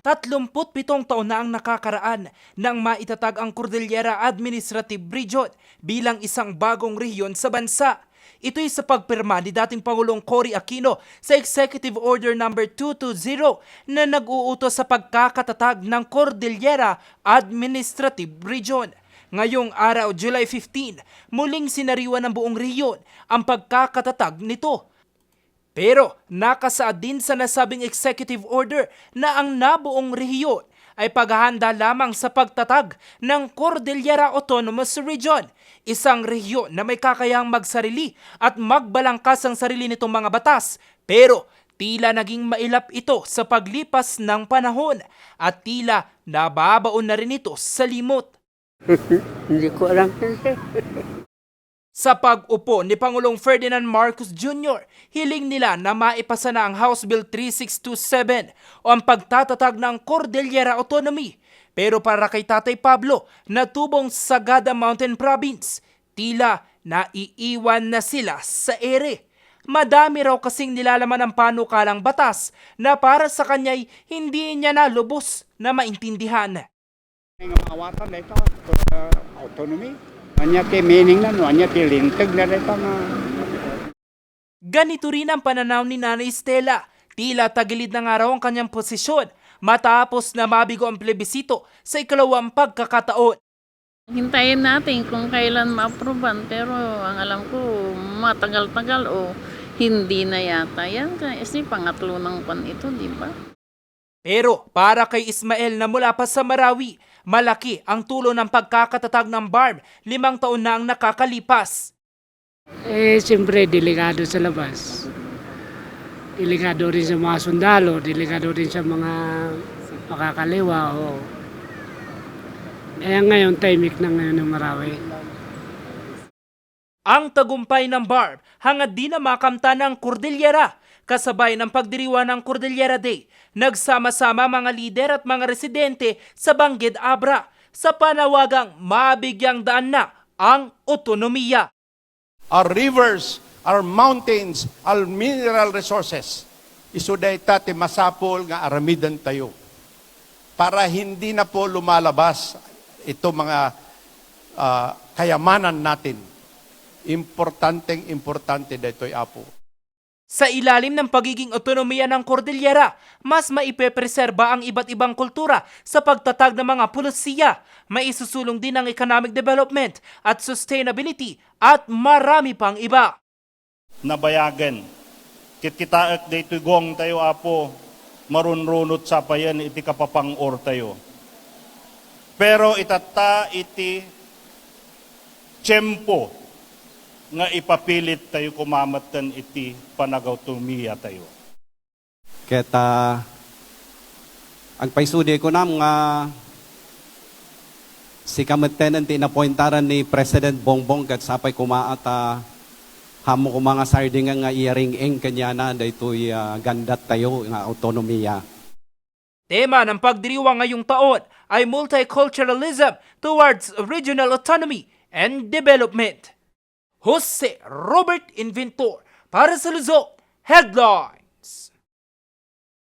37 taon na ang nakakaraan nang maitatag ang Cordillera Administrative Region bilang isang bagong rehiyon sa bansa. Ito'y sa pagpirma ni dating Pangulong Cory Aquino sa Executive Order No. 220 na nag-uutos sa pagkakatatag ng Cordillera Administrative Region. Ngayong araw, July 15, muling sinariwa ng buong rehiyon ang pagkakatatag nito. Pero nakasaad din sa nasabing executive order na ang nabuong rehiyon ay paghahanda lamang sa pagtatag ng Cordillera Autonomous Region, isang rehiyon na may kakayahang magsarili at magbalangkas ang sarili nitong mga batas. Pero tila naging mailap ito sa paglipas ng panahon at tila nababaon na rin ito sa limot. Hindi ko alam. Sa pag-upo ni Pangulong Ferdinand Marcos Jr., hiling nila na maipasa na ang House Bill 3627 o ang pagtatatag ng Cordillera Autonomy. Pero para kay Tatay Pablo na tubong Sagada Mountain Province, tila naiiwan na sila sa ere. Madami raw kasing nilalaman ng panukalang batas na para sa kanya'y hindi niya na lubos na maintindihan. Nga awatan na ito, uh, autonomy. Anya ti meaning na no, anya ti lintag na ito nga. Ganito rin ang pananaw ni Nanay Stella. Tila tagilid na nga raw ang kanyang posisyon matapos na mabigo ang plebisito sa ikalawang pagkakataon. Hintayin natin kung kailan ma-approvean pero ang alam ko matagal-tagal o hindi na yata yan kasi pangatlo ng pan ito, di ba? Pero para kay Ismael na mula pa sa Marawi, malaki ang tulo ng pagkakatatag ng BARM limang taon na ang nakakalipas. Eh, siyempre, delikado sa labas. Delikado rin sa mga sundalo, delikado rin sa mga makakaliwa. O. Eh, ngayon, timing na ngayon ng Marawi. Ang tagumpay ng BARM hangad di na makamta ng Cordillera kasabay ng pagdiriwa ng Cordillera Day. Nagsama-sama mga lider at mga residente sa Bangged Abra sa panawagang mabigyang daan na ang otonomiya. our rivers, our mountains, our mineral resources. Isuday tati masapol nga aramidan tayo. Para hindi na po lumalabas ito mga ah, kayamanan natin. Importanteng importante dito'y apo. Sa ilalim ng pagiging otonomiya ng Cordillera, mas maipepreserba ang iba't ibang kultura sa pagtatag ng mga pulisiya. May isusulong din ang economic development at sustainability at marami pang iba. nabayagan. Kit kitaak day gong tayo apo, marunrunot sa payan iti kapapang or tayo. Pero itata iti tiyempo nga ipapilit tayo kumamatan iti panagaw tumiya tayo. Keta ang paisudi ko nam nga si kameten ti napointaran ni President Bongbong kat sapay kumaat ah, hamo ko mga sardinga nga iaring eng kanya na daytoy ah, gandat tayo nga autonomiya. Tema ng pagdiriwang ngayong taon ay multiculturalism towards regional autonomy and development. Jose Robert Inventor para sa Luzon, Headline!